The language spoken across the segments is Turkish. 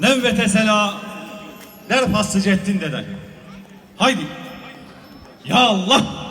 Nevvete sela. Der faslıcettin deden. Haydi. Ya Allah.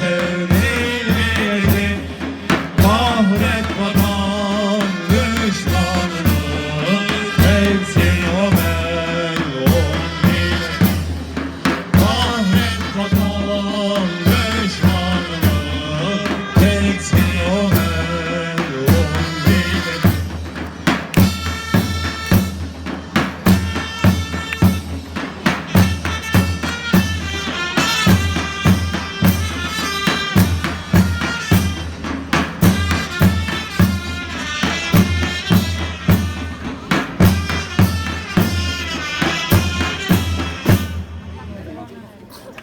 Hey.